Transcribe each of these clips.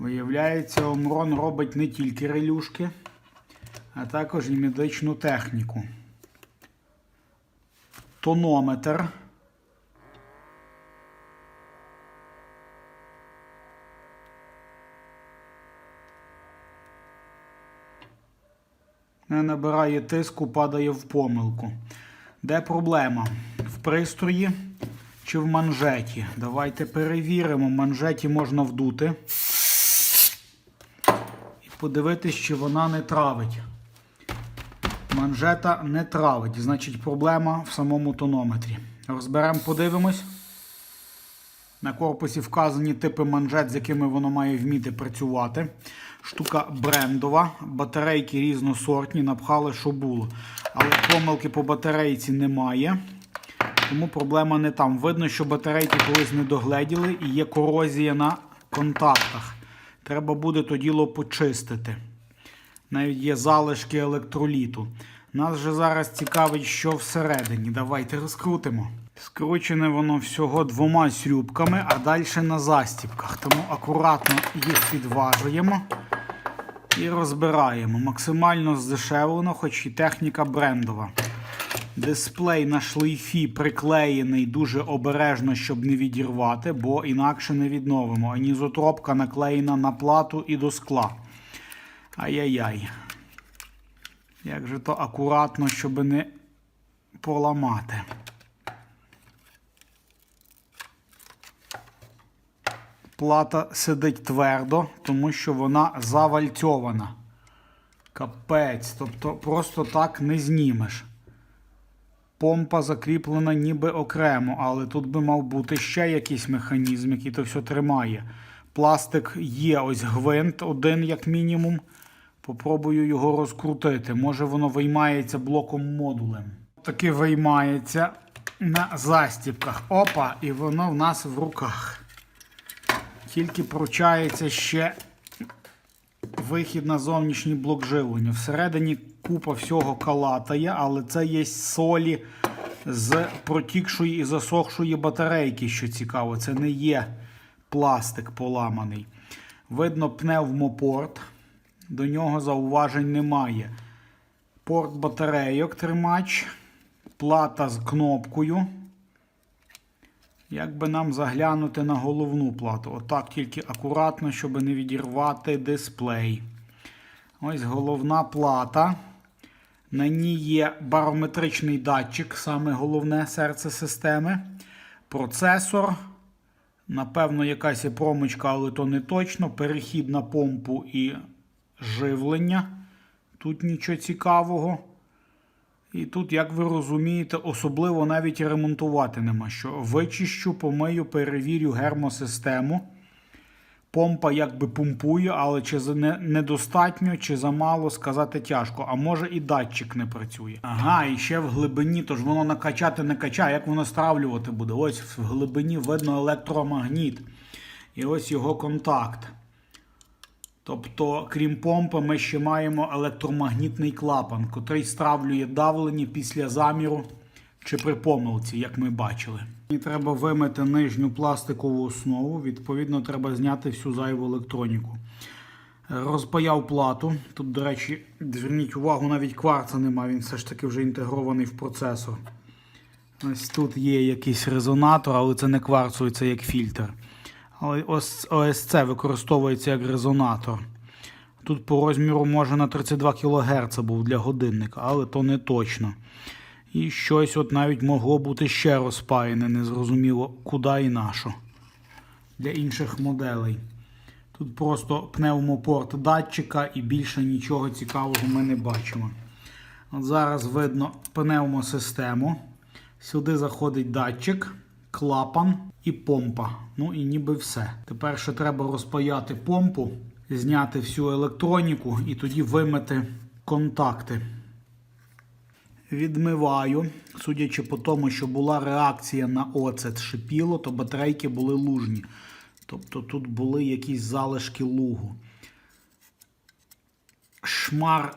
Виявляється, Омрон робить не тільки релюшки, а також і медичну техніку. Тонометр. Не набирає тиску, падає в помилку. Де проблема? В пристрої чи в манжеті? Давайте перевіримо. Манжеті можна вдути подивитись, чи вона не травить. Манжета не травить, значить проблема в самому тонометрі. Розберемо, подивимось. На корпусі вказані типи манжет, з якими воно має вміти працювати. Штука брендова, батарейки різносортні, напхали, що було. Але помилки по батарейці немає. Тому проблема не там. Видно, що батарейки колись не догледіли і є корозія на контактах. Треба буде то діло почистити. Навіть є залишки електроліту. Нас же зараз цікавить, що всередині. Давайте розкрутимо. Скручене воно всього двома срюбками, а далі на застіпках. Тому акуратно їх підважуємо і розбираємо. Максимально здешевлено, хоч і техніка брендова. Дисплей на шлейфі приклеєний дуже обережно, щоб не відірвати, бо інакше не відновимо. Анізотропка наклеєна на плату і до скла. Ай-яй-яй. Як же то акуратно, щоб не поламати. Плата сидить твердо, тому що вона завальцьована. Капець. Тобто просто так не знімеш. Помпа закріплена ніби окремо, але тут би мав бути ще якийсь механізм, який то все тримає. Пластик є, ось гвинт один, як мінімум. Попробую його розкрутити. Може воно виймається блоком модулем. Таки виймається на застіпках. Опа, і воно в нас в руках. Тільки пручається ще вихід на зовнішній блок живлення. Всередині купа всього калатає, але це є солі з протікшої і засохшої батарейки, що цікаво. Це не є пластик поламаний. Видно пневмопорт, до нього зауважень немає. Порт батарейок тримач, плата з кнопкою. Як би нам заглянути на головну плату? Отак тільки акуратно, щоб не відірвати дисплей. Ось головна плата. На ній є барометричний датчик, саме головне серце системи. Процесор. Напевно, якась є промичка, але то не точно. Перехід на помпу і живлення. Тут нічого цікавого. І тут, як ви розумієте, особливо навіть ремонтувати нема що. Вичищу, помию, перевірю гермосистему. Помпа якби помпує, але чи не- недостатньо, чи замало сказати тяжко. А може і датчик не працює. Ага, і ще в глибині, тож воно накачати не качає. Як воно стравлювати буде? Ось в глибині видно електромагніт. І ось його контакт. Тобто, крім помпи, ми ще маємо електромагнітний клапан, котрий стравлює давлення після заміру чи при помилці, як ми бачили. Мені треба вимити нижню пластикову основу, відповідно, треба зняти всю зайву електроніку. Розпаяв плату. Тут, до речі, зверніть увагу, навіть кварца немає, він все ж таки вже інтегрований в процесор. Ось тут є якийсь резонатор, але це не кварцовий, це як фільтр. Але ось ОСЦ використовується як резонатор. Тут по розміру може на 32 кГц був для годинника, але то не точно. І щось от навіть могло бути ще розпаяне, незрозуміло куди і на що. Для інших моделей. Тут просто пневмопорт датчика і більше нічого цікавого ми не бачимо. От зараз видно пневмосистему. Сюди заходить датчик, клапан і помпа. Ну і ніби все. Тепер ще треба розпаяти помпу, зняти всю електроніку і тоді вимити контакти. Відмиваю. Судячи по тому, що була реакція на оцет шипіло, то батарейки були лужні. Тобто тут були якісь залишки лугу. Шмар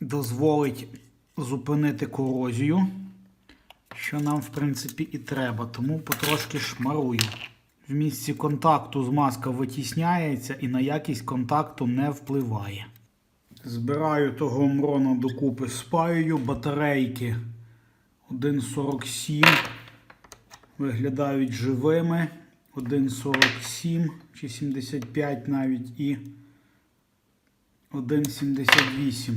дозволить зупинити корозію, що нам, в принципі, і треба. Тому потрошки шмарую. В місці контакту змазка витісняється і на якість контакту не впливає. Збираю того мрона докупи спаюю. Батарейки 1,47 виглядають живими. 1,47 чи 75 навіть і 1,78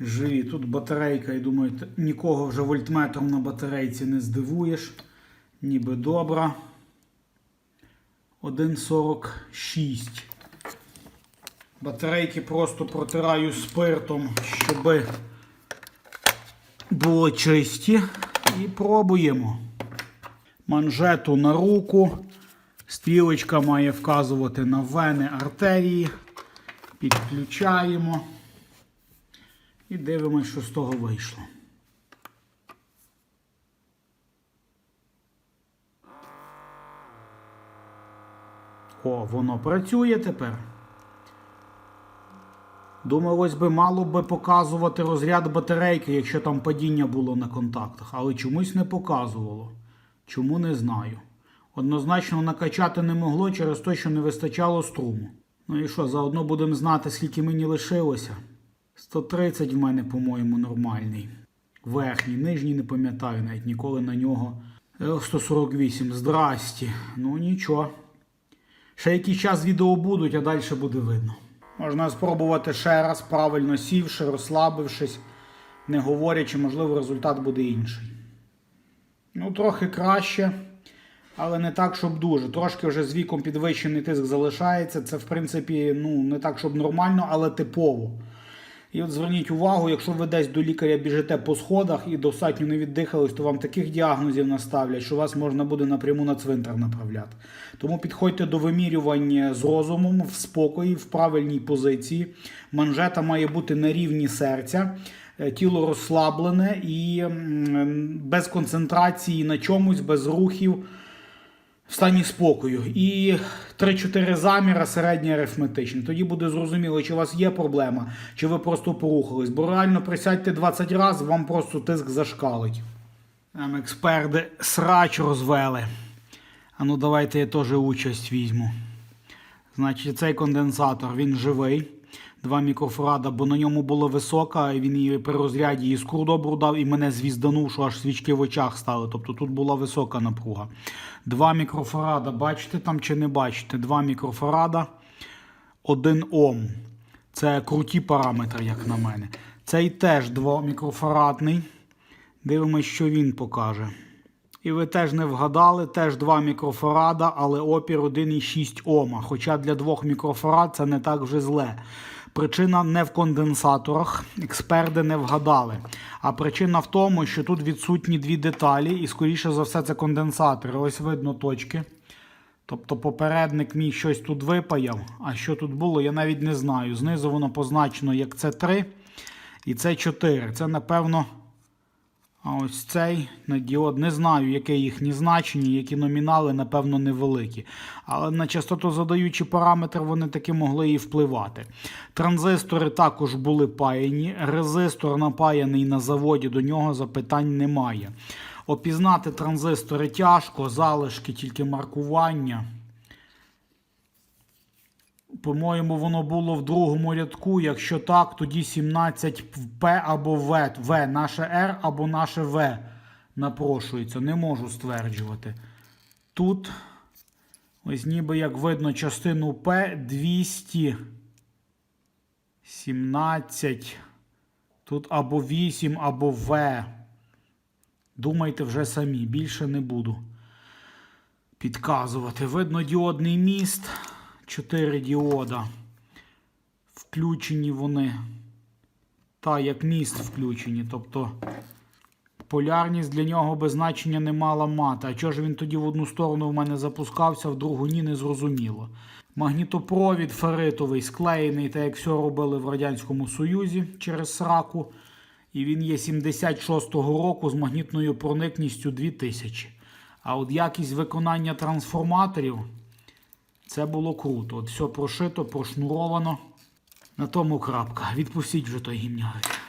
живі. Тут батарейка, я думаю, нікого вже вольтметром на батарейці не здивуєш. Ніби добра. 1,46. Батарейки просто протираю спиртом, щоб було чисті. І пробуємо. Манжету на руку. Стрілочка має вказувати на вени артерії. Підключаємо. І дивимося, що з того вийшло. О, воно працює тепер. Думалось би, мало би показувати розряд батарейки, якщо там падіння було на контактах, але чомусь не показувало. Чому не знаю. Однозначно накачати не могло через те, що не вистачало струму. Ну і що, заодно будемо знати, скільки мені лишилося. 130 в мене, по-моєму, нормальний. Верхній, нижній не пам'ятаю, навіть ніколи на нього. Е, 148. Здрасті. Ну нічого. Ще якийсь час відео будуть, а далі буде видно. Можна спробувати ще раз, правильно сівши, розслабившись, не говорячи, можливо, результат буде інший. Ну, трохи краще, але не так, щоб дуже. Трошки вже з віком підвищений тиск залишається. Це, в принципі, ну, не так, щоб нормально, але типово. І от зверніть увагу, якщо ви десь до лікаря біжите по сходах і достатньо не віддихались, то вам таких діагнозів наставлять, що вас можна буде напряму на цвинтар направляти. Тому підходьте до вимірювання з розумом, в спокої, в правильній позиції. Манжета має бути на рівні серця, е, тіло розслаблене і без концентрації на чомусь, без рухів в стані спокою. І 3-4 заміра середні арифметичні. Тоді буде зрозуміло, чи у вас є проблема, чи ви просто порухались. Бо реально присядьте 20 разів, вам просто тиск зашкалить. Там експерти срач розвели. А ну давайте я теж участь візьму. Значить, цей конденсатор він живий. 2 мікрофарада, бо на ньому була висока, і він її при розряді іскру добру дав і мене звізданув, що аж свічки в очах стали. Тобто тут була висока напруга. 2 мікрофарада, бачите там чи не бачите? 2 мікрофарада, 1 Ом. Це круті параметри, як на мене. Цей теж 2 мікрофарадний. Дивимось, що він покаже. І ви теж не вгадали, теж 2 мікрофарада, але опір 1,6 Ома. Хоча для 2 мікрофарад це не так вже зле. Причина не в конденсаторах, експерти не вгадали. А причина в тому, що тут відсутні дві деталі, і, скоріше за все, це конденсатори. Ось видно точки. Тобто попередник мій щось тут випаяв, а що тут було, я навіть не знаю. Знизу воно позначено як С3 і С4. Це, напевно, а ось цей на діод. Не знаю, яке їхні значення, які номінали, напевно, невеликі. Але на частоту задаючі параметри вони таки могли і впливати. Транзистори також були паяні. Резистор напаяний на заводі, до нього запитань немає. Опізнати транзистори тяжко, залишки тільки маркування. По-моєму, воно було в другому рядку. Якщо так, тоді 17 П або В. В, наше R або наше В напрошується. Не можу стверджувати. Тут, ось ніби як видно, частину П 217. Тут або 8, або В. Думайте вже самі, більше не буду підказувати. Видно діодний міст. 4 діода. Включені вони. Та, як міст включені. Тобто полярність для нього без значення не мала мати. А чого ж він тоді в одну сторону в мене запускався, в другу ні, не зрозуміло. Магнітопровід ферритовий склеєний, так як все робили в Радянському Союзі через сраку. І він є 76-го року з магнітною проникністю 2000. А от якість виконання трансформаторів. Це було круто. От все прошито, прошнуровано. На тому крапка. Відпустіть вже той гімнярик.